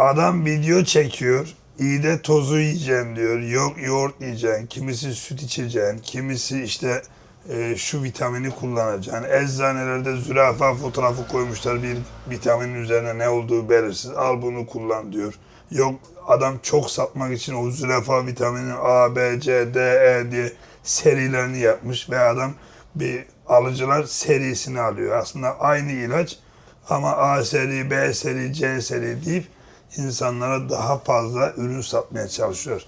Adam video çekiyor. İyi de tozu yiyeceğim diyor. Yok yoğurt yiyeceksin. Kimisi süt içeceksin. Kimisi işte e, şu vitamini kullanacaksın. Eczanelerde zürafa fotoğrafı koymuşlar bir vitaminin üzerine ne olduğu belirsiz. Al bunu kullan diyor. Yok adam çok satmak için o zürafa vitamini A, B, C, D, E diye serilerini yapmış ve adam bir alıcılar serisini alıyor. Aslında aynı ilaç ama A seri, B seri, C seri deyip insanlara daha fazla ürün satmaya çalışıyor.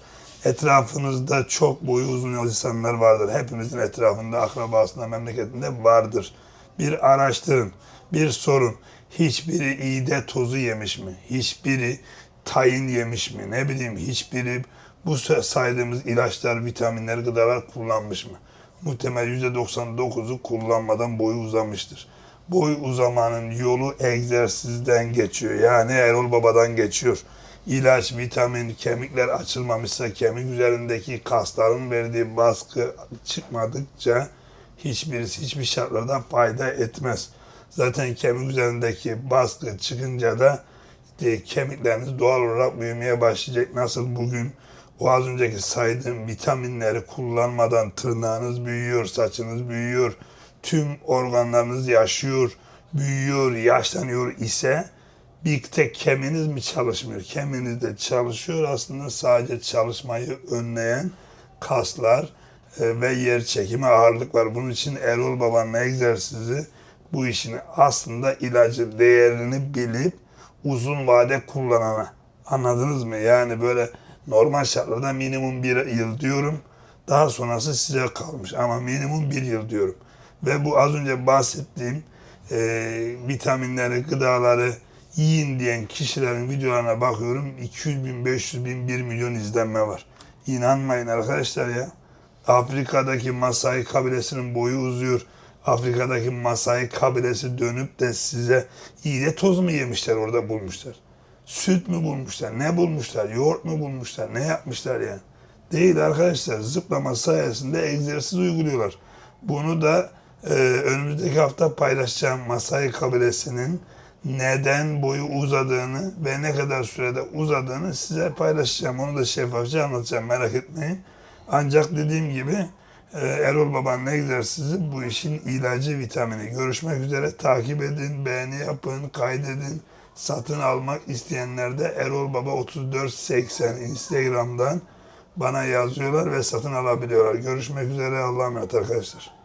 Etrafınızda çok boyu uzun insanlar vardır. Hepimizin etrafında, akrabasında, memleketinde vardır. Bir araştırın, bir sorun. Hiçbiri iğde tozu yemiş mi? Hiçbiri tayin yemiş mi? Ne bileyim hiçbiri bu saydığımız ilaçlar, vitaminler, gıdalar kullanmış mı? Muhtemel %99'u kullanmadan boyu uzamıştır. Boy uzamanın yolu egzersizden geçiyor. Yani Erol Baba'dan geçiyor. İlaç, vitamin, kemikler açılmamışsa kemik üzerindeki kasların verdiği baskı çıkmadıkça hiçbirisi hiçbir şartlarda fayda etmez. Zaten kemik üzerindeki baskı çıkınca da e, kemikleriniz doğal olarak büyümeye başlayacak. Nasıl bugün o az önceki saydığım vitaminleri kullanmadan tırnağınız büyüyor, saçınız büyüyor, tüm organlarınız yaşıyor, büyüyor, yaşlanıyor ise bir tek kemiğiniz mi çalışmıyor? Kemiğiniz de çalışıyor. Aslında sadece çalışmayı önleyen kaslar e, ve yer çekimi ağırlık var. Bunun için Erol Baba'nın egzersizi bu işin aslında ilacı değerini bilip uzun vade kullanana. Anladınız mı? Yani böyle normal şartlarda minimum bir yıl diyorum. Daha sonrası size kalmış ama minimum bir yıl diyorum. Ve bu az önce bahsettiğim e, vitaminleri, gıdaları yiyin diyen kişilerin videolarına bakıyorum. 200 bin, 500 bin, 1 milyon izlenme var. İnanmayın arkadaşlar ya. Afrika'daki Masai kabilesinin boyu uzuyor. Afrika'daki Masai kabilesi dönüp de size iğne toz mu yemişler orada bulmuşlar? Süt mü bulmuşlar? Ne bulmuşlar? Yoğurt mu bulmuşlar? Ne yapmışlar yani? Değil arkadaşlar. Zıplama sayesinde egzersiz uyguluyorlar. Bunu da e, önümüzdeki hafta paylaşacağım Masai kabilesinin neden boyu uzadığını ve ne kadar sürede uzadığını size paylaşacağım. Onu da şeffafça anlatacağım merak etmeyin. Ancak dediğim gibi e, Erol Baba'nın egzersizi bu işin ilacı vitamini. Görüşmek üzere takip edin, beğeni yapın, kaydedin. Satın almak isteyenler de Erol Baba 3480 Instagram'dan bana yazıyorlar ve satın alabiliyorlar. Görüşmek üzere Allah'a emanet arkadaşlar.